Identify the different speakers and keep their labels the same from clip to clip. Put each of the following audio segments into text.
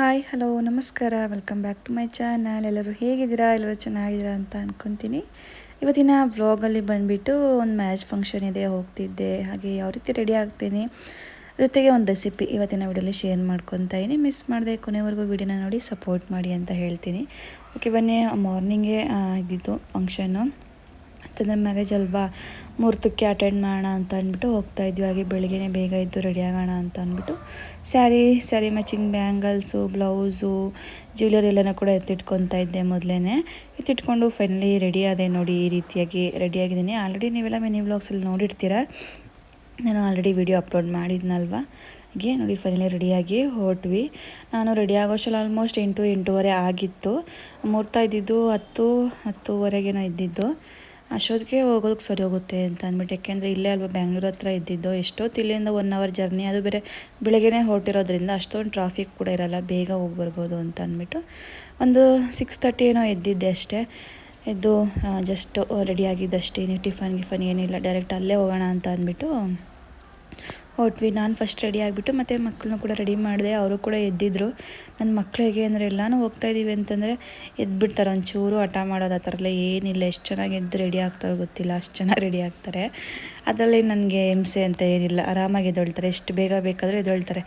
Speaker 1: Hi hello ನಮಸ್ಕಾರ. Welcome back to my channel ಎಲ್ಲರೂ ಹೇಗಿದ್ದೀರಾ? ಎಲ್ಲರೂ ಚೆನ್ನಾಗಿದ್ದೀರಾ ಅಂತ ಅಂದ್ಕೊತೀನಿ ಇವತ್ತಿನ ವ್ಲಾಗಲ್ಲಿ ಬಂದುಬಿಟ್ಟು ಒಂದು ಮ್ಯಾಚ್ ಫಂಕ್ಷನ್ ಇದೆ, ಹೋಗ್ತಿದ್ದೆ. ಹಾಗೆ ಯಾವ ರೀತಿ ರೆಡಿ ಆಗ್ತೀನಿ? ಜೊತೆಗೆ ಒಂದು ರೆಸಿಪಿ ಇವತ್ತಿನ ವಿಡಿಯೋಲಿ ಶೇರ್ ಮಾಡ್ಕೊತಾಯಿನಿ ಮಿಸ್ ಮಾಡಿದೆ ಕೊನೆವರೆಗೂ ವಿಡಿಯೋನ ನೋಡಿ ಸಪೋರ್ಟ್ ಮಾಡಿ ಅಂತ ಹೇಳ್ತೀನಿ. ಓಕೆ ಬನ್ನಿ ಮಾರ್ನಿಂಗೇ ಇದ್ದಿದ್ದು ಫಂಕ್ಷನ್ನು ಅಂತಂದರೆ ಮ್ಯಾರೇಜ್ ಅಲ್ವಾ? ಮುಹೂರ್ತಕ್ಕೆ ಅಟೆಂಡ್ ಮಾಡೋಣ ಅಂತ ಅಂದ್ಬಿಟ್ಟು ಹೋಗ್ತಾ ಇದ್ವಿ. ಹಾಗೆ ಬೆಳಗ್ಗೆನೇ ಬೇಗ ಇದ್ದು ರೆಡಿ ಆಗೋಣ ಅಂತ ಅಂದ್ಬಿಟ್ಟು sari sari matching bangles blouse jewellery ಎಲ್ಲನೂ ಕೂಡ ಎತ್ತಿಟ್ಕೊತಾ ಇದ್ದೆ ಮೊದಲೇ ಎತ್ತಿಟ್ಕೊಂಡು ಫೈನಲಿ ರೆಡಿ ಆದೆ ನೋಡಿ ಈ ರೀತಿಯಾಗಿ ರೆಡಿಯಾಗಿದ್ದೀನಿ ಆಲ್ರೆಡಿ ನೀವೆಲ್ಲ ಮಿನಿ ವ್ಲಾಗ್ಸಲ್ಲಿ ನೋಡಿರ್ತೀರ? ನಾನು ಆಲ್ರೆಡಿ ವಿಡಿಯೋ ಅಪ್ಲೋಡ್ ಮಾಡಿದ್ನಲ್ವ? ಹಾಗೆ ನೋಡಿ ಫೈನಲಿ ರೆಡಿಯಾಗಿ ಹೊರಟ್ವಿ. ನಾನು ರೆಡಿ ಆಗೋಷ್ಟಲ್ಲಿ ಆಲ್ಮೋಸ್ಟ್ ಎಂಟು, ಎಂಟೂವರೆ ಆಗಿತ್ತು. ಮುಹೂರ್ತ ಇದ್ದಿದ್ದು ಹತ್ತು, ಹತ್ತುವರೆಗೇನೋ ಇದ್ದಿದ್ದು. ಅಷ್ಟೊತ್ತಿಗೆ ಹೋಗೋದಕ್ಕೆ ಸರಿ ಹೋಗುತ್ತೆ ಅಂತ ಅಂದ್ಬಿಟ್ಟು, ಯಾಕೆಂದರೆ ಇಲ್ಲೇ ಅಲ್ವಾ ಬ್ಯಾಂಗ್ಳೂರ್ ಹತ್ರ ಇದ್ದಿದ್ದು ಎಷ್ಟೊತ್ತು ಇಲ್ಲಿಂದ ಒನ್ ಅವರ್ ಜರ್ನಿ ಅದು ಬೇರೆ ಬೆಳಗ್ಗೆನೇ ಹೊರಟಿರೋದ್ರಿಂದ ಅಷ್ಟೊಂದು ಟ್ರಾಫಿಕ್ ಕೂಡ ಇರಲ್ಲ, ಬೇಗ ಹೋಗಿ ಬರ್ಬೋದು ಅಂತ ಅಂದ್ಬಿಟ್ಟು ಒಂದು ಸಿಕ್ಸ್ ತರ್ಟಿ ಏನೋ ಎದ್ದಿದ್ದೆ ಅಷ್ಟೇ. ಎದ್ದು ಜಸ್ಟ್ ರೆಡಿಯಾಗಿದ್ದಷ್ಟೇ ಟಿಫನ್ ಗಿಫನ್ ಏನಿಲ್ಲ ಡೈರೆಕ್ಟ್ ಅಲ್ಲೇ ಹೋಗೋಣ ಅಂತ ಅಂದ್ಬಿಟ್ಟು ಹೊಟ್ವಿ ನಾನು ಫಸ್ಟ್ ರೆಡಿ ಆಗಿಬಿಟ್ಟು ಮತ್ತು ಮಕ್ಕಳನ್ನೂ ಕೂಡ ರೆಡಿ ಮಾಡಿದೆ. ಅವರು ಕೂಡ ಎದ್ದಿದ್ರು. ನನ್ನ ಮಕ್ಕಳು ಹೇಗೆ ಅಂದರೆ ಎಲ್ಲನೂ ಹೋಗ್ತಾ ಇದ್ದೀವಿ ಅಂತಂದರೆ ಎದ್ಬಿಡ್ತಾರೆ ಒಂಚೂರು ಹಠ ಮಾಡೋದು ಆ ಥರಲ್ಲ ಏನಿಲ್ಲ. ಎಷ್ಟು ಚೆನ್ನಾಗಿ ಎದ್ದು ರೆಡಿ ಆಗ್ತಾರೋ ಗೊತ್ತಿಲ್ಲ. ಅಷ್ಟು ಚೆನ್ನಾಗಿ ರೆಡಿ ಆಗ್ತಾರೆ. ಅದರಲ್ಲಿ ನನಗೆ ಹಿಂಸೆ ಅಂತ ಏನಿಲ್ಲ. ಆರಾಮಾಗಿ ಎದ್ದೊಳ್ತಾರೆ. ಎಷ್ಟು ಬೇಗ ಬೇಕಾದರೂ ಎದ್ದೊಳ್ತಾರೆ.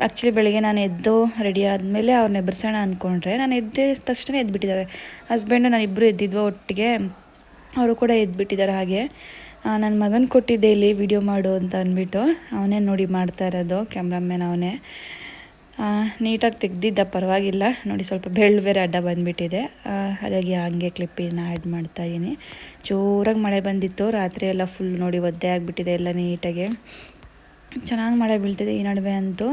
Speaker 1: ಆ್ಯಕ್ಚುಲಿ ಬೆಳಗ್ಗೆ ನಾನು ಎದ್ದು ರೆಡಿ ಆದಮೇಲೆ ಅವ್ರನ್ನ ಎಬ್ಬರಿಸೋಣ ಅಂದ್ಕೊಂಡ್ರೆ ನಾನು ಎದ್ದ ತಕ್ಷಣ ಎದ್ಬಿಟ್ಟಿದ್ದಾರೆ. ಹಸ್ಬೆಂಡು ನಾನು ಎದ್ದಿದ್ವೋ ಎದ್ದಿದ್ವು ಒಟ್ಟಿಗೆ, ಅವರು ಕೂಡ ಎದ್ಬಿಟ್ಟಿದ್ದಾರೆ ಹಾಗೆ. ನನ್ನ ಮಗನ ಕೊಟ್ಟಿದ್ದೆ ಇಲ್ಲಿ ವಿಡಿಯೋ ಮಾಡು ಅಂತ ಅಂದ್ಬಿಟ್ಟು. ಅವನೇ ನೋಡಿ ಮಾಡ್ತಾ ಇರೋದು ಕ್ಯಾಮ್ರಾಮ್ಯಾನ್ ಅವನೇ. ನೀಟಾಗಿ ತೆಗ್ದಿದ್ದ, ಪರವಾಗಿಲ್ಲ. ನೋಡಿ ಸ್ವಲ್ಪ ಬೆಳ್ಳು ಬೇರೆ ಅಡ್ಡ ಬಂದುಬಿಟ್ಟಿದೆ. ಹಾಗಾಗಿ ಹಂಗೆ ಕ್ಲಿಪ್ಪಿನ ಆ್ಯಡ್ ಮಾಡ್ತಾಯಿದ್ದೀನಿ ಜೋರಾಗಿ ಮಳೆ ಬಂದಿತ್ತು, ರಾತ್ರಿ ಎಲ್ಲ ಫುಲ್ ನೋಡಿ ಒದ್ದೆ ಆಗಿಬಿಟ್ಟಿದೆ ಎಲ್ಲ ನೀಟಾಗಿ. ಚೆನ್ನಾಗಿ ಮಳೆ ಬೀಳ್ತಿದೆ ಈ ನಡುವೆ ಅಂತೂ.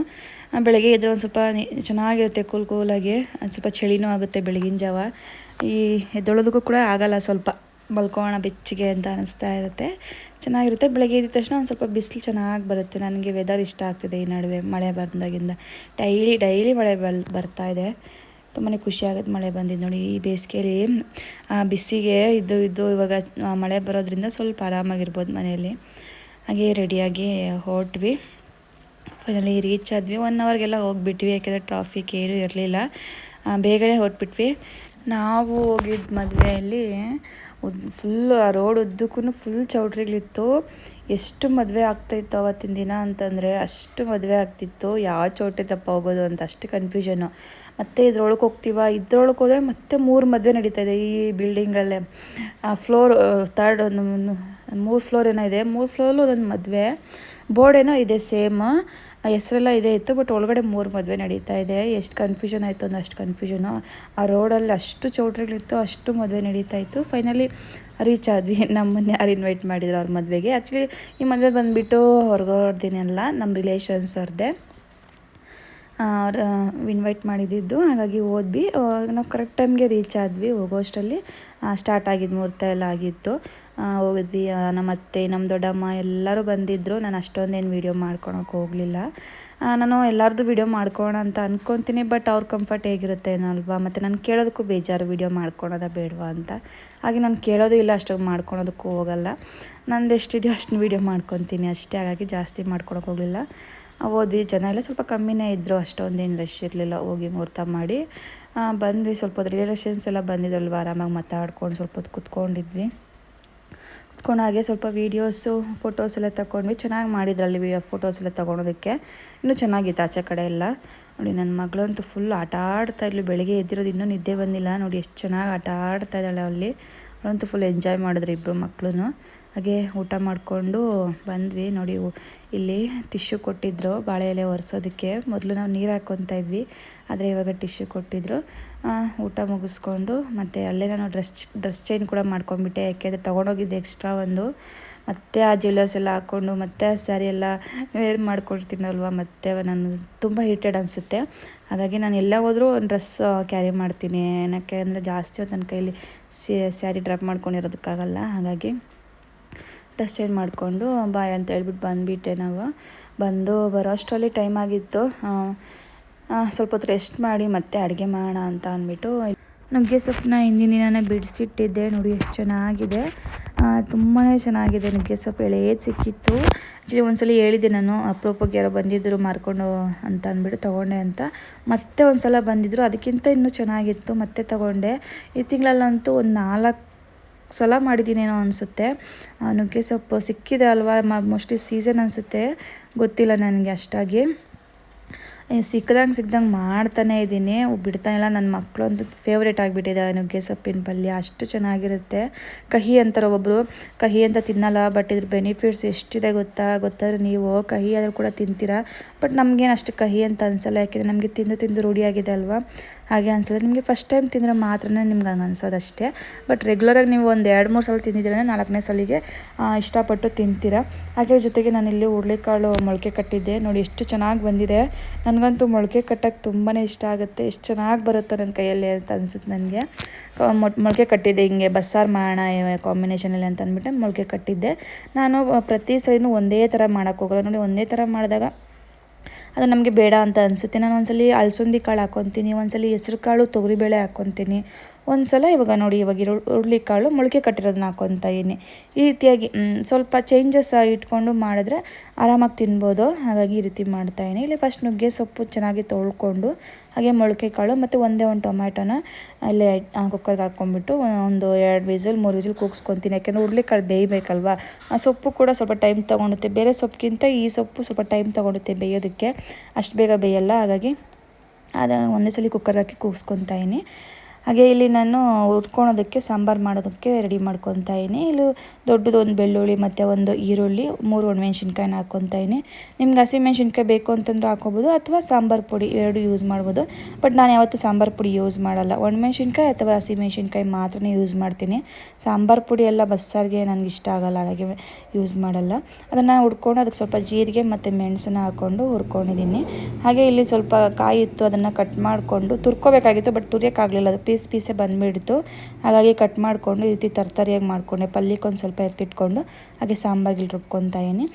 Speaker 1: ಬೆಳಗ್ಗೆ ಎದ್ರೆ ಒಂದು ಸ್ವಲ್ಪ ಚೆನ್ನಾಗಿರುತ್ತೆ ಕೂಲ್ ಕೂಲಾಗಿ ಸ್ವಲ್ಪ ಚಳಿನೂ ಆಗುತ್ತೆ ಬೆಳಗಿನ ಜಾವ. ಈ ಎದ್ದೊಳೋದಕ್ಕೂ ಕೂಡ ಆಗಲ್ಲ ಸ್ವಲ್ಪ. ಮಲ್ಕೋಣ ಬೆಚ್ಚಗೆ ಅಂತ ಅನಿಸ್ತಾ ಇರುತ್ತೆ. ಚೆನ್ನಾಗಿರುತ್ತೆ. ಬೆಳಗ್ಗೆ ಎದ್ದ ತಕ್ಷಣ ಒಂದು ಸ್ವಲ್ಪ ಬಿಸಿಲು ಚೆನ್ನಾಗಿ ಬರುತ್ತೆ. ನನಗೆ ವೆದರ್ ಇಷ್ಟ ಆಗ್ತಿದೆ ಈ ನಡುವೆ ಮಳೆ ಬಂದಾಗಿಂದ. ಡೈಲಿ ಡೈಲಿ ಮಳೆ ಬರ್ತಾ ಇದೆ. ತುಂಬಾ ಖುಷಿ ಆಗುತ್ತೆ ಮಳೆ ಬಂದಿದ್ದು ನೋಡಿ ಈ ಬೇಸಿಗೆಯಲ್ಲಿ ಬಿಸಿಗೆ ಇದ್ದು ಇದ್ದು ಇವಾಗ ಮಳೆ ಬರೋದ್ರಿಂದ ಸ್ವಲ್ಪ ಆರಾಮಾಗಿರ್ಬೋದು ಮನೆಯಲ್ಲಿ. ಹಾಗೆ ರೆಡಿಯಾಗಿ ಹೊರಟ್ವಿ. ಫೈನಲಿ ರೀಚ್ ಆದ್ವಿ. ಒನ್ ಅವರ್ಗೆಲ್ಲ ಹೋಗಿಬಿಟ್ವಿ. ಯಾಕೆಂದರೆ ಟ್ರಾಫಿಕ್ ಏನೂ ಇರಲಿಲ್ಲ. ಬೇಗನೆ ಹೊರಟ್ಬಿಟ್ವಿ. ನಾವು ಹೋಗಿದ್ದ ಮದುವೆಯಲ್ಲಿ ಫುಲ್ ಆ ರೋಡ್ ಉದ್ದಕ್ಕೂ ಫುಲ್ ಚೌಟ್ರಿಗಳಿತ್ತು. ಎಷ್ಟು ಮದುವೆ ಆಗ್ತಾಯಿತ್ತು ಅವತ್ತಿನ ದಿನ ಅಂತಂದರೆ ಅಷ್ಟು ಮದುವೆ ಆಗ್ತಿತ್ತು. ಯಾವ ಚೌಟ್ರಿಲಪ್ಪ ಹೋಗೋದು ಅಂತ ಅಷ್ಟು ಕನ್ಫ್ಯೂಷನು ಮತ್ತು ಇದ್ರೊಳಗೆ ಹೋಗ್ತೀವ? ಇದ್ರೊಳಗೆ ಹೋದರೆ ಮತ್ತೆ ಮೂರು ಮದುವೆ ನಡೀತಾ ಇದೆ ಈ ಬಿಲ್ಡಿಂಗಲ್ಲೇ ಫ್ಲೋರ್ ತರ್ಡ್ ಒಂದು ಮೂರು ಫ್ಲೋರ್ ಏನೋ ಇದೆ. ಮೂರು ಫ್ಲೋರಲ್ಲೂ ಒಂದೊಂದು ಮದುವೆ. ಬೋರ್ಡ್ ಏನೋ ಇದೆ ಸೇಮ್ ಹೆಸರೆಲ್ಲ ಇದೇ ಇತ್ತು ಬಟ್ ಒಳಗಡೆ ಮೂರು ಮದುವೆ ನಡೀತಾ ಇದೆ. ಎಷ್ಟು ಕನ್ಫ್ಯೂಷನ್ ಆಯಿತು ಅಂದ್ರೆ ಅಷ್ಟು ಕನ್ಫ್ಯೂಷನು ಆ ರೋಡಲ್ಲಿ ಅಷ್ಟು ಚೌಟ್ರಿಗಳಿತ್ತು, ಅಷ್ಟು ಮದುವೆ ನಡೀತಾ ಇತ್ತು. ಫೈನಲಿ ರೀಚ್ ಆದ್ವಿ. ನಮ್ಮನ್ನ ಯಾರು ಇನ್ವೈಟ್ ಮಾಡಿದ್ರು ಅವ್ರ ಮದುವೆಗೆ. ಆ್ಯಕ್ಚುಲಿ ಈ ಮದುವೆ ಬಂದುಬಿಟ್ಟು ಅಲ್ಲ ನಮ್ಮ ರಿಲೇಷನ್ಸ್ ಅವ್ರದ್ದೇ ಇನ್ವೈಟ್ ಮಾಡಿದ್ದಿದ್ದು ಹಾಗಾಗಿ ಹೋದ್ವಿ. ನಾವು ಕರೆಕ್ಟ್ ಟೈಮ್ಗೆ ರೀಚ್ ಆದ್ವಿ ಹೋಗೋಷ್ಟರಲ್ಲಿ. ಸ್ಟಾರ್ಟ್ ಆಗಿದ್ದು ಮುಹೂರ್ತ ಎಲ್ಲ ಆಗಿತ್ತು. ಹೋಗಿದ್ವಿ. ನಮ್ಮ ಅತ್ತೆ, ನಮ್ಮ ದೊಡ್ಡಮ್ಮ ಎಲ್ಲರೂ ಬಂದಿದ್ದರು ನಾನು ಅಷ್ಟೊಂದೇನು ವೀಡಿಯೋ ಮಾಡ್ಕೊಳಕ್ಕೆ ಹೋಗಲಿಲ್ಲ. ನಾನು ಎಲ್ಲರದ್ದು ವೀಡಿಯೋ ಮಾಡ್ಕೋಣ ಅಂತ ಅಂದ್ಕೊತೀನಿ ಬಟ್ ಅವ್ರ ಕಂಫರ್ಟ್ ಹೇಗಿರುತ್ತೆ ಅಲ್ವಾ ಮತ್ತು ನಾನು ಕೇಳೋದಕ್ಕೂ ಬೇಜಾರು ವೀಡಿಯೋ ಮಾಡ್ಕೊಳೋದ ಬೇಡವಾ ಅಂತ. ಹಾಗೆ ನಾನು ಕೇಳೋದು ಇಲ್ಲ, ಅಷ್ಟೊಂದು ಮಾಡ್ಕೊಳೋದಕ್ಕೂ ಹೋಗಲ್ಲ. ನಂದು ಎಷ್ಟಿದೆಯೋ ಅಷ್ಟು ವೀಡಿಯೋ ಮಾಡ್ಕೊತೀನಿ. ಅಷ್ಟೇ, ಹಾಗಾಗಿ ಜಾಸ್ತಿ ಮಾಡ್ಕೊಳಕ್ಕೆ ಹೋಗಲಿಲ್ಲ. ಹೋದ್ವಿ. ಜನ ಎಲ್ಲ ಸ್ವಲ್ಪ ಕಮ್ಮಿನೇ ಇದ್ದರು ಅಷ್ಟೊಂದೇನು ರಶ್ ಇರಲಿಲ್ಲ. ಹೋಗಿ ಮುಹೂರ್ತ ಮಾಡಿ ಬಂದ್ವಿ. ಸ್ವಲ್ಪ ಹೊತ್ತು ರಿಲೇಷನ್ಸ್ ಎಲ್ಲ ಬಂದಿದ್ರಲ್ವ? ಆರಾಮಾಗಿ ಮಾತಾಡ್ಕೊಂಡು ಸ್ವಲ್ಪ ಹೊತ್ತು ಕುತ್ಕೊಂಡಿದ್ವಿ. ಕುತ್ಕೊಂಡು ಹಾಗೆ ಸ್ವಲ್ಪ ವೀಡಿಯೋಸು ಫೋಟೋಸ್ ಎಲ್ಲ ತಗೊಂಡ್ವಿ ಚೆನ್ನಾಗಿ ಮಾಡಿದ್ರಲ್ಲಿ ವಿ ಫೋಟೋಸ್ ಎಲ್ಲ ತೊಗೊಳೋದಕ್ಕೆ ಇನ್ನೂ ಚೆನ್ನಾಗಿತ್ತು ಆಚೆ ಕಡೆ ಎಲ್ಲ. ನೋಡಿ ನನ್ನ ಮಗಳಂತೂ ಫುಲ್ ಆಟ ಆಡ್ತಾ ಇದ್ಲು. ಬೆಳಗ್ಗೆ ಎದ್ದಿರೋದು ಇನ್ನೂ ನಿದ್ದೆ ಬಂದಿಲ್ಲ. ನೋಡಿ, ಎಷ್ಟು ಚೆನ್ನಾಗಿ ಆಟ ಆಡ್ತಾ ಇದ್ದಾಳೆ ಅಲ್ಲಿ. ಅವಳಂತೂ ಫುಲ್ ಎಂಜಾಯ್ ಮಾಡಿದ್ರು ಇಬ್ಬರು ಮಕ್ಕಳು ಹಾಗೆ ಊಟ ಮಾಡಿಕೊಂಡು ಬಂದ್ವಿ. ನೋಡಿ ಇಲ್ಲಿ ಟಿಶ್ಯೂ ಕೊಟ್ಟಿದ್ರು ಬಾಳೆ ಎಲೆ ಒರೆಸೋದಕ್ಕೆ. ಮೊದಲು ನಾವು ನೀರು ಹಾಕ್ಕೊತಾ ಇದ್ವಿ, ಆದರೆ ಇವಾಗ ಟಿಶ್ಯೂ ಕೊಟ್ಟಿದ್ರು. ಊಟ ಮುಗಿಸ್ಕೊಂಡು ಮತ್ತು ಅಲ್ಲೇ ನಾನು ಡ್ರೆಸ್ ಡ್ರೆಸ್ ಚೇಂಜ್ ಕೂಡ ಮಾಡ್ಕೊಂಡ್ಬಿಟ್ಟೆ ಯಾಕೆಂದರೆ ತೊಗೊಂಡೋಗಿದ್ದೆ ಎಕ್ಸ್ಟ್ರಾ ಒಂದು. ಮತ್ತೆ ಆ ಜ್ಯುವೆಲ್ಲರ್ಸ್ ಎಲ್ಲ ಹಾಕ್ಕೊಂಡು ಮತ್ತೆ ಆ ಸ್ಯಾರಿ ಎಲ್ಲ ವೇರ್ ಮಾಡ್ಕೊಳ್ತೀನಲ್ವ ಮತ್ತೆ, ನಾನು ತುಂಬ ಹಿಟೆಡ್ ಅನಿಸುತ್ತೆ. ಹಾಗಾಗಿ ನಾನು ಎಲ್ಲ ಹೋದರೂ ಒಂದು ಡ್ರೆಸ್ ಕ್ಯಾರಿ ಮಾಡ್ತೀನಿ. ಏನಕ್ಕೆ ಅಂದರೆ ಜಾಸ್ತಿ ಹೊತ್ತು ನನ್ನ ಕೈಯಲ್ಲಿ ಸ್ಯಾರಿ ಡ್ರಾಪ್ ಮಾಡ್ಕೊಂಡಿರೋದಕ್ಕಾಗಲ್ಲ. ಹಾಗಾಗಿ ಡ್ರೆಸ್ ಚೇಂಜ್ ಮಾಡಿಕೊಂಡು ಬಾಯ್ ಅಂತ ಹೇಳ್ಬಿಟ್ಟು ಬಂದುಬಿಟ್ಟೆ ನಾವು. ಬಂದು ಬರೋ ಅಷ್ಟರಲ್ಲಿ ಟೈಮ್ ಆಗಿತ್ತು. ಸ್ವಲ್ಪ ಹೊತ್ತು ರೆಸ್ಟ್ ಮಾಡಿ ಮತ್ತೆ ಅಡುಗೆ ಮಾಡೋಣ ಅಂತ ಅಂದ್ಬಿಟ್ಟು ನುಗ್ಗೆ ಸೊಪ್ಪನ್ನ ಹಿಂದಿನ ದಿನನೇ ಬಿಡಿಸಿಟ್ಟಿದ್ದೆ. ನೋಡಿ ಎಷ್ಟು ಚೆನ್ನಾಗಿದೆ. ತುಂಬಾ ಚೆನ್ನಾಗಿದೆ ನುಗ್ಗೆ ಸೊಪ್ಪು. ಎಳೆಯೇ ಸಿಕ್ಕಿತ್ತು. ಆ್ಯಕ್ಚುಲಿ ಒಂದ್ಸಲ ಹೇಳಿದ್ದೆ ನಾನು, ಅಪ್ರೂಪಕ್ಕೆ ಯಾರೋ ಬಂದಿದ್ದರು ಮಾರ್ಕೊಂಡು ಅಂತ ಅಂದ್ಬಿಟ್ಟು ತೊಗೊಂಡೆ ಅಂತ. ಮತ್ತೆ ಒಂದ್ಸಲ ಬಂದಿದ್ದರು ಅದಕ್ಕಿಂತ ಇನ್ನೂ ಚೆನ್ನಾಗಿತ್ತು, ಮತ್ತೆ ತೊಗೊಂಡೆ. ಈ ತಿಂಗಳಲ್ಲಂತೂ ಒಂದು ನಾಲ್ಕು ಸಲ ಮಾಡಿದ್ದೀನೇನೋ ಅನಿಸುತ್ತೆ. ನುಗ್ಗೆ ಸೊಪ್ಪು ಸಿಕ್ಕಿದೆ ಅಲ್ವಾ? ಮೋಸ್ಟ್ಲಿ ಸೀಸನ್ ಅನಿಸುತ್ತೆ. ಗೊತ್ತಿಲ್ಲ ನನಗೆ ಅಷ್ಟಾಗಿ. ಸಿಕ್ಕದಂಗೆ ಸಿಕ್ಕದಂಗೆ ಮಾಡ್ತಾನೇ ಇದ್ದೀನಿ. ಬಿಡ್ತಾನಿಲ್ಲ ನನ್ನ ಮಕ್ಕಳು ಅಂತೂ ಫೇವ್ರೇಟ್ ಆಗಿಬಿಟ್ಟಿದೆ ನುಗ್ಗೆ ಸೊಪ್ಪಿನ ಪಲ್ಯ. ಅಷ್ಟು ಚೆನ್ನಾಗಿರುತ್ತೆ. ಕಹಿ ಅಂತಾರೆ ಒಬ್ಬೊಬ್ಬರು ಕಹಿ ಅಂತ ತಿನ್ನಲ್ಲ ಬಟ್ ಇದ್ರ ಬೆನಿಫಿಟ್ಸ್ ಎಷ್ಟಿದೆ ಗೊತ್ತಾ? ಗೊತ್ತಾದ್ರೆ ನೀವು ಕಹಿ ಆದರೂ ಕೂಡ ತಿಂತೀರಾ. ಬಟ್ ನಮಗೇನು ಅಷ್ಟು ಕಹಿ ಅಂತ ಅನಿಸಲ್ಲ. ಯಾಕೆಂದರೆ ನಮಗೆ ತಿಂದು ತಿಂದು ರೂಢಿಯಾಗಿದೆ ಅಲ್ವಾ? ಹಾಗೆ ಅನ್ಸುತ್ತೆ. ನಿಮಗೆ ಫಸ್ಟ್ ಟೈಮ್ ತಿಂದರೆ ಮಾತ್ರನೇ ನಿಮ್ಗೆ ಹಂಗೆ ಅನ್ಸೋದು ಅಷ್ಟೇ. ಬಟ್ ರೆಗ್ಯುಲರಾಗಿ ನೀವು ಒಂದು ಎರಡು, ಮೂರು ಸಲ ತಿಂದಿದ್ರೆ ನಾಲ್ಕನೇ ಸಲಿಗೆ ಇಷ್ಟಪಟ್ಟು ತಿಂತೀರ. ಹಾಗೆ ಜೊತೆಗೆ ನಾನಿಲ್ಲಿ ಹುರುಳಿಕಾಳು ಮೊಳಕೆ ಕಟ್ಟಿದ್ದೆ. ನೋಡಿ ಎಷ್ಟು ಚೆನ್ನಾಗಿ ಬಂದಿದೆ. ನನಗಂತೂ ಮೊಳಕೆ ಕಟ್ಟಕ್ಕೆ ತುಂಬಾ ಇಷ್ಟ ಆಗುತ್ತೆ. ಎಷ್ಟು ಚೆನ್ನಾಗಿ ಬರುತ್ತೋ ನನ್ನ ಕೈಯಲ್ಲಿ ಅಂತ ಅನ್ಸುತ್ತೆ ನನಗೆ. ಮೊಳಕೆ ಕಟ್ಟಿದ್ದೆ. ಹಿಂಗೆ ಬಸ್ಸಾರು ಮಾಡೋಣ ಕಾಂಬಿನೇಷನಲ್ಲಿ ಅಂತ ಅಂದ್ಬಿಟ್ಟು ಮೊಳಕೆ ಕಟ್ಟಿದ್ದೆ. ನಾನು, ಪ್ರತಿ ಸರಿನೂ ಒಂದೇ ಥರ ಮಾಡೋಕ್ಕೋಗಲ್ಲ ನೋಡಿ ಒಂದೇ ಥರ ಮಾಡಿದಾಗ ಅದು ನಮಗೆ ಬೇಡ ಅಂತ ಅನಿಸುತ್ತೆ. ನಾನು ಒಂದ್ಸಲಿ ಅಲಸಂದಿ ಕಾಳು ಹಾಕ್ಕೊತೀನಿ ಒಂದ್ಸಲಿ ಹೆಸ್ರು ಕಾಳು ತೊಗರಿಬೇಳೆ ಹಾಕ್ಕೊತೀನಿ ಒಂದು ಸಲ ಇವಾಗ ನೋಡಿ, ಇವಾಗ ಹುರುಳಿ ಕಾಳು ಮೊಳಕೆ ಕಟ್ಟಿರೋದನ್ನ ಹಾಕೊತಾ ಇದ್ದೀನಿ. ಈ ರೀತಿಯಾಗಿ ಸ್ವಲ್ಪ ಚೇಂಜಸ್ ಇಟ್ಕೊಂಡು ಮಾಡಿದ್ರೆ ಆರಾಮಾಗಿ ತಿನ್ಬೋದು. ಹಾಗಾಗಿ ಈ ರೀತಿ ಮಾಡ್ತಾಯಿದ್ದೀನಿ ಇಲ್ಲಿ ಫಸ್ಟ್ ನುಗ್ಗೆ ಸೊಪ್ಪು ಚೆನ್ನಾಗಿ ತೊಳ್ಕೊಂಡು, ಹಾಗೆ ಮೊಳಕೆ ಕಾಳು ಮತ್ತು ಒಂದೇ ಒಂದು ಟೊಮ್ಯಾಟೋನ ಅಲ್ಲೇ ಕುಕ್ಕರ್ಗೆ ಹಾಕ್ಕೊಂಡ್ಬಿಟ್ಟು ಒಂದು ಎರಡು ವಿಸಲ್, ಮೂರು ವಿಸಲ್ ಕೂಗಿಸ್ಕೊತೀನಿ ಯಾಕೆಂದರೆ ಕಾಳು ಬೇಯಬೇಕಲ್ವ? ಆ ಸೊಪ್ಪು ಕೂಡ ಸ್ವಲ್ಪ ಟೈಮ್ ತೊಗೊಂಡುತ್ತೆ. ಬೇರೆ ಸೊಪ್ಪಿಗಿಂತ ಈ ಸೊಪ್ಪು ಸ್ವಲ್ಪ ಟೈಮ್ ತೊಗೊಂಡುತ್ತೆ ಬೇಯೋದಕ್ಕೆ. ಅಷ್ಟು ಬೇಗ ಬೇಯಲ್ಲ. ಹಾಗಾಗಿ ಅದು ಒಂದೇ ಸಲ ಕುಕ್ಕರ್ ಹಾಕಿ ಕೂಗಿಸ್ಕೊತಾಯಿನಿ ಹಾಗೆ ಇಲ್ಲಿ ನಾನು ಹುರ್ಕೊಳೋದಕ್ಕೆ ಸಾಂಬಾರು ಮಾಡೋದಕ್ಕೆ ರೆಡಿ ಮಾಡ್ಕೊತಾ ಇದ್ದೀನಿ. ಇಲ್ಲಿ ದೊಡ್ಡದು ಒಂದು ಬೆಳ್ಳುಳ್ಳಿ ಮತ್ತು ಒಂದು ಈರುಳ್ಳಿ, ಮೂರು ಒಣಮೆಣ್ಸಿನ್ಕಾಯಿನ ಹಾಕ್ಕೊತಾ ಇದ್ದೀನಿ. ನಿಮ್ಗೆ ಹಸಿಮೆಣ್ಸಿನ್ಕಾಯಿ ಬೇಕು ಅಂತಂದ್ರೆ ಹಾಕೋಬೋದು ಅಥವಾ ಸಾಂಬಾರು ಪುಡಿ ಎರಡು ಯೂಸ್ ಮಾಡ್ಬೋದು. ಬಟ್ ನಾನು ಯಾವತ್ತೂ ಸಾಂಬಾರು ಪುಡಿ ಯೂಸ್ ಮಾಡಲ್ಲ. ಒಣಮೆಣ್ಸಿನ್ಕಾಯಿ ಅಥವಾ ಹಸಿಮೆಣ್ಸಿನ್ಕಾಯಿ ಮಾತ್ರ ಯೂಸ್ ಮಾಡ್ತೀನಿ. ಸಾಂಬಾರು ಪುಡಿ ಎಲ್ಲ ಬಸ್ಸಾರಿಗೆ ನನಗೆ ಇಷ್ಟ ಆಗಲ್ಲ ಹಾಗಾಗಿ ಯೂಸ್ ಮಾಡಲ್ಲ. ಅದನ್ನು ಹುಡ್ಕೊಂಡು ಅದಕ್ಕೆ ಸ್ವಲ್ಪ ಜೀರಿಗೆ ಮತ್ತು ಮೆಣಸನ್ನ ಹಾಕ್ಕೊಂಡು ಹುರ್ಕೊಂಡಿದ್ದೀನಿ. ಹಾಗೆ ಇಲ್ಲಿ ಸ್ವಲ್ಪ ಕಾಯಿ ಇತ್ತು ಅದನ್ನು ಕಟ್ ಮಾಡಿಕೊಂಡು ತುರ್ಕೋಬೇಕಾಗಿತ್ತು ಬಟ್ ತುರಿಯೋಕ್ಕಾಗಲಿಲ್ಲ. ಅದು ಪೀಸ್ ಪೀಸೇ ಬಂದುಬಿಡ್ತು. ಹಾಗಾಗಿ ಕಟ್ ಮಾಡಿಕೊಂಡು ಈ ರೀತಿ ತರ್ತರಿಯಾಗಿ ಮಾಡಿಕೊಂಡೆ. ಪಲ್ಯಕ್ಕೆ ಒಂದು ಸ್ವಲ್ಪ ಎತ್ತಿಟ್ಕೊಂಡು ಹಾಗೆ ಸಾಂಬಾರಿಗೆ ರುಬ್ಕೊತಾ ಇದ್ದೀನಿ.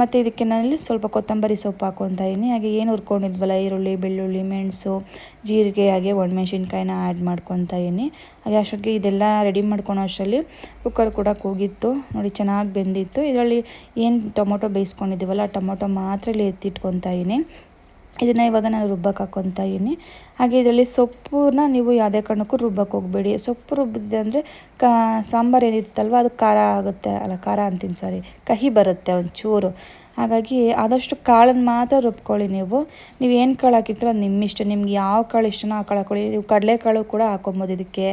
Speaker 1: ಮತ್ತು ಇದಕ್ಕೆ ನಾನಲ್ಲಿ ಸ್ವಲ್ಪ ಕೊತ್ತಂಬರಿ ಸೊಪ್ಪು ಹಾಕ್ಕೊತಾ ಇದ್ದೀನಿ. ಹಾಗೆ ಏನು ಹುರ್ಕೊಂಡಿದ್ವಲ್ಲ, ಈರುಳ್ಳಿ, ಬೆಳ್ಳುಳ್ಳಿ, ಮೆಣಸು, ಜೀರಿಗೆ, ಹಾಗೆ ಒಣಮೆಣ್ಸಿನ್ಕಾಯಿನ ಆ್ಯಡ್ ಮಾಡ್ಕೊತಾ ಇದ್ದೀನಿ. ಹಾಗೆ ಅಷ್ಟೊತ್ತಿಗೆ ಇದೆಲ್ಲ ರೆಡಿ ಮಾಡ್ಕೊಳೋ ಅಷ್ಟರಲ್ಲಿ ಕುಕ್ಕರ್ ಕೂಡ ಕೂಗಿತ್ತು. ನೋಡಿ ಚೆನ್ನಾಗಿ ಬೆಂದಿತ್ತು. ಇದರಲ್ಲಿ ಏನು ಟೊಮೊಟೊ ಬೇಯಿಸ್ಕೊಂಡಿದ್ದೀವಲ್ಲ, ಆ ಟೊಮೊಟೊ ಮಾತ್ರ ಇಲ್ಲಿ ಎತ್ತಿಟ್ಕೊತಾ ಇದ್ದೀನಿ. ಇದನ್ನು ಇವಾಗ ನಾನು ರುಬ್ಬಕ್ಕೆ ಹಾಕ್ಕೊತಾ ಇದ್ದೀನಿ ಹಾಗೆ ಇದರಲ್ಲಿ ಸೊಪ್ಪನ್ನ ನೀವು ಯಾವುದೇ ಕಾರಣಕ್ಕೂ ರುಬ್ಬಕ್ಕೆ ಹೋಗಬೇಡಿ. ಸೊಪ್ಪು ರುಬ್ಬಿದೆ ಅಂದರೆ ಕಾ, ಸಾಂಬಾರು ಏನಿರುತ್ತಲ್ವ, ಅದು ಖಾರ ಆಗುತ್ತೆ. ಅಲ್ಲ, ಖಾರ ಅಂತೀನಿ ಸಾರಿ ಕಹಿ ಬರುತ್ತೆ ಒಂಚೂರು. ಹಾಗಾಗಿ ಆದಷ್ಟು ಕಾಳನ್ನು ಮಾತ್ರ ರುಬ್ಕೊಳ್ಳಿ ನೀವು. ನೀವು ಏನು ಕಾಳು ಹಾಕಿರ್ತೀರ ಅದು ನಿಮ್ಮ ಇಷ್ಟ. ನಿಮ್ಗೆ ಯಾವ ಕಾಳು ಇಷ್ಟನೋ ಆ ಕಾಳು ಹಾಕೊಳ್ಳಿ. ನೀವು ಕಡಲೆಕಾಳು ಕೂಡ ಹಾಕೊಬೋದು ಇದಕ್ಕೆ.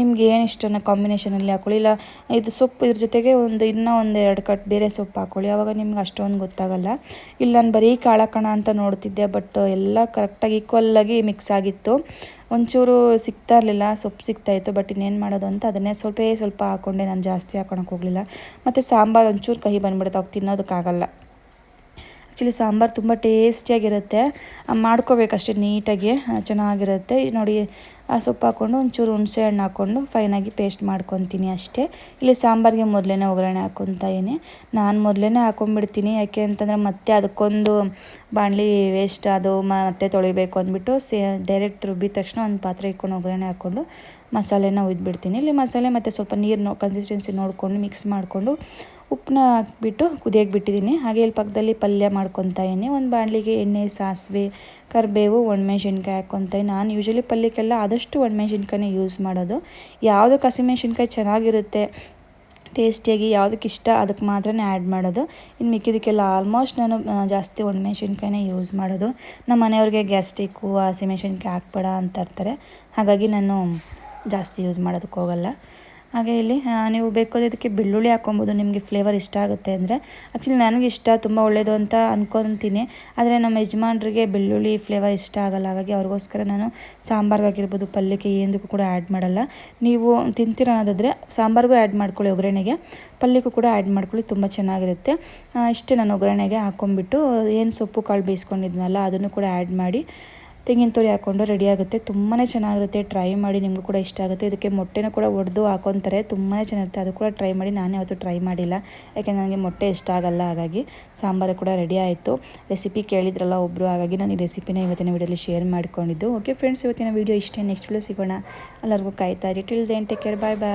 Speaker 1: ನಿಮ್ಗೆ ಏನು ಇಷ್ಟನೋ ಕಾಂಬಿನೇಷನಲ್ಲಿ ಹಾಕೊಳ್ಳಿ. ಇಲ್ಲ, ಇದು ಸೊಪ್ಪು ಇದ್ರ ಜೊತೆಗೆ ಒಂದು ಇನ್ನೂ ಒಂದು ಎರಡು ಕಟ್ ಬೇರೆ ಸೊಪ್ಪು ಹಾಕೊಳ್ಳಿ. ಆವಾಗ ನಿಮ್ಗೆ ಅಷ್ಟೊಂದು ಗೊತ್ತಾಗಲ್ಲ. ಇಲ್ಲ, ನಾನು ಬರೀ ಕಾಳು ಹಾಕೋಣ ಅಂತ ನೋಡ್ತಿದ್ದೆ, ಬಟ್ ಎಲ್ಲ ಕರೆಕ್ಟಾಗಿ ಈಕ್ವಲ್ಲಾಗಿ ಮಿಕ್ಸ್ ಆಗಿತ್ತು. ಒಂಚೂರು ಸಿಗ್ತಾ ಇರಲಿಲ್ಲ, ಸೊಪ್ಪು ಸಿಗ್ತಾಯಿತ್ತು ಬಟ್ ಇನ್ನೇನು ಮಾಡೋದು ಅಂತ ಅದನ್ನೇ ಸ್ವಲ್ಪ ಸ್ವಲ್ಪ ಹಾಕ್ಕೊಂಡೆ ನಾನು ಜಾಸ್ತಿ ಹಾಕೊಳಕ್ಕೆ ಹೋಗಲಿಲ್ಲ. ಮತ್ತು ಸಾಂಬಾರು ಒಂಚೂರು ಕಹಿ ಬಂದುಬಿಡುತ್ತೆ, ಅವಾಗ ತಿನ್ನೋದಕ್ಕಾಗಲ್ಲ. ಆ್ಯಕ್ಚುಲಿ ಸಾಂಬಾರು ತುಂಬ ಟೇಸ್ಟಿಯಾಗಿರುತ್ತೆ. ಮಾಡ್ಕೋಬೇಕಷ್ಟೇ ನೀಟಾಗಿ ಚೆನ್ನಾಗಿರುತ್ತೆ. ನೋಡಿ, ಆ ಸೊಪ್ಪು ಹಾಕ್ಕೊಂಡು ಒಂಚೂರು ಹುಣಸೆ ಹಣ್ಣು ಹಾಕ್ಕೊಂಡು ಫೈನಾಗಿ ಪೇಸ್ಟ್ ಮಾಡ್ಕೊತೀನಿ ಅಷ್ಟೇ. ಇಲ್ಲಿ ಸಾಂಬಾರಿಗೆ ಮೊದಲೇ ಒಗ್ಗರಣೆ ಹಾಕ್ಕೊತಾ ಇದ್ದೀನಿ. ನಾನು ಮೊದಲೇ ಹಾಕೊಂಡ್ಬಿಡ್ತೀನಿ. ಯಾಕೆ ಅಂತಂದರೆ ಮತ್ತೆ ಅದಕ್ಕೊಂದು ಬಾಣಲಿ ವೇಸ್ಟ್ ಅದು ಮತ್ತೆ ತೊಳಿಬೇಕು ಅಂದ್ಬಿಟ್ಟು ಸೇ ಡೈರೆಕ್ಟ್ ರುಬ್ಬಿದ ತಕ್ಷಣ ಒಂದು ಪಾತ್ರೆ ಇಟ್ಕೊಂಡು ಒಗ್ಗರಣೆ ಹಾಕ್ಕೊಂಡು ಮಸಾಲೆನ ಉಯ್ದುಬಿಡ್ತೀನಿ. ಇಲ್ಲಿ ಮಸಾಲೆ ಮತ್ತು ಸ್ವಲ್ಪ ನೀರು ಕನ್ಸಿಸ್ಟೆನ್ಸಿ ನೋಡಿಕೊಂಡು ಮಿಕ್ಸ್ ಮಾಡಿಕೊಂಡು ಉಪ್ಪನ್ನ ಹಾಕ್ಬಿಟ್ಟು ಕುದಿಯೋಕೆ ಬಿಟ್ಟಿದ್ದೀನಿ. ಹಾಗೆ ಇಲ್ಲಿ ಪಕ್ಕದಲ್ಲಿ ಪಲ್ಯ ಮಾಡ್ಕೊತಾ ಇದ್ದೀನಿ. ಒಂದು ಬಾಣಲಿಗೆ ಎಣ್ಣೆ, ಸಾಸಿವೆ, ಕರಿಬೇವು ಒಣಮೆಣ್ಸಿನ್ಕಾಯಿ ಹಾಕ್ಕೊತಾ ನಾನು ಯೂಶ್ವಲಿ ಪಲ್ಯಕ್ಕೆಲ್ಲ ಆದಷ್ಟು ಒಣಮೆಣ್ಸಿನ್ಕಾಯಿನೇ ಯೂಸ್ ಮಾಡೋದು. ಯಾವುದಕ್ಕೆ ಹಸಿಮೆಣ್ಸಿನ್ಕಾಯಿ ಚೆನ್ನಾಗಿರುತ್ತೆ, ಟೇಸ್ಟಿಯಾಗಿ ಯಾವುದಕ್ಕೆ ಇಷ್ಟ ಅದಕ್ಕೆ ಮಾತ್ರನೇ ಆ್ಯಡ್ ಮಾಡೋದು. ಇನ್ನು ಮಿಕ್ಕಿದಕ್ಕೆಲ್ಲ ಆಲ್ಮೋಸ್ಟ್ ನಾನು ಜಾಸ್ತಿ ಒಣಮೆಣ್ಸಿನ್ಕಾಯಿನೇ ಯೂಸ್ ಮಾಡೋದು. ನಮ್ಮ ಮನೆಯವ್ರಿಗೆ ಗ್ಯಾಸ್ಟಿಕ್ಕು ಹಸಿಮೆಣ್ಸಿನ್ಕಾಯಿ ಹಾಕ್ಬೇಡ ಅಂತ ಇರ್ತಾರೆ ಹಾಗಾಗಿ ನಾನು ಜಾಸ್ತಿ ಯೂಸ್ ಮಾಡೋದಕ್ಕೆ ಹೋಗಲ್ಲ. ಹಾಗೆ ಇಲ್ಲಿ ನೀವು ಬೇಕು ಇದಕ್ಕೆ ಬೆಳ್ಳುಳ್ಳಿ ಹಾಕ್ಕೊಬೋದು, ನಿಮಗೆ ಫ್ಲೇವರ್ ಇಷ್ಟ ಆಗುತ್ತೆ ಅಂದರೆ. ಆ್ಯಕ್ಚುಲಿ ನನಗೆ ಇಷ್ಟ, ತುಂಬ ಒಳ್ಳೆಯದು ಅಂತ ಅಂದ್ಕೊತೀನಿ ಆದರೆ ನಮ್ಮ ಯಜಮಾನ್ರಿಗೆ ಬೆಳ್ಳುಳ್ಳಿ ಫ್ಲೇವರ್ ಇಷ್ಟ ಆಗಲ್ಲ, ಹಾಗಾಗಿ ಅವ್ರಿಗೋಸ್ಕರ ನಾನು ಸಾಂಬಾರ್ಗಾಗಿರ್ಬೋದು ಪಲ್ಯಕ್ಕೆ ಏನಕ್ಕೂ ಕೂಡ ಆ್ಯಡ್ ಮಾಡಲ್ಲ. ನೀವು ತಿಂತೀರ ಅನ್ನೋದಾದರೆ, ಸಾಂಬಾರಿಗೂ ಆ್ಯಡ್ ಮಾಡ್ಕೊಳ್ಳಿ ಒಗ್ಗರಣೆಗೆ. ಪಲ್ಯಕ್ಕೂ ಕೂಡ ಆ್ಯಡ್ ಮಾಡ್ಕೊಳ್ಳಿ, ತುಂಬ ಚೆನ್ನಾಗಿರುತ್ತೆ. ಇಷ್ಟೇ ನಾನು ಒಗ್ಗರಣೆಗೆ ಹಾಕ್ಕೊಂಬಿಟ್ಟು ಏನು ಸೊಪ್ಪು ಕಾಳು ಬೇಯಿಸ್ಕೊಂಡಿದ್ನಲ್ಲ, ಅದನ್ನು ಕೂಡ ಆ್ಯಡ್ ಮಾಡಿ ತೆಂಗಿನ ತುರಿ ಹಾಕ್ಕೊಂಡು ರೆಡಿ ಆಗುತ್ತೆ. ತುಂಬಾ ಚೆನ್ನಾಗಿರುತ್ತೆ. ಟ್ರೈ ಮಾಡಿ ನಿಮಗೂ ಕೂಡ ಇಷ್ಟ ಆಗುತ್ತೆ. ಇದಕ್ಕೆ ಮೊಟ್ಟೆನೂ ಕೂಡ ಒಡೆದು ಹಾಕೊತಾರೆ. ತುಂಬಾ ಚೆನ್ನಾಗಿರುತ್ತೆ. ಅದು ಕೂಡ ಟ್ರೈ ಮಾಡಿ ನಾನು ಯಾವತ್ತೂ ಟ್ರೈ ಮಾಡಿಲ್ಲ. ಯಾಕೆಂದರೆ ನನಗೆ ಮೊಟ್ಟೆ ಇಷ್ಟ ಆಗಲ್ಲ. ಹಾಗಾಗಿ ಸಾಂಬಾರು ಕೂಡ ರೆಡಿ ಆಯಿತು. ರೆಸಿಪಿ ಕೇಳಿದ್ರಲ್ಲ ಒಬ್ಬರು ಹಾಗಾಗಿ ನಾನು ಈ ರೆಸಿಪಿನ ಇವತ್ತಿನ ವೀಡಿಯೋಲಿ ಶೇರ್ ಮಾಡಿಕೊಂಡಿದ್ದು. ಓಕೆ ಫ್ರೆಂಡ್ಸ್ ಇವತ್ತಿನ ವೀಡಿಯೋ ಇಷ್ಟೇ. ನೆಕ್ಸ್ಟ್ ವಿಡಿಯೋ ಸಿಗೋಣ. ಎಲ್ಲರಿಗೂ ಕಾಯ್ತಾ ಇರಿ. Till then take care bye bye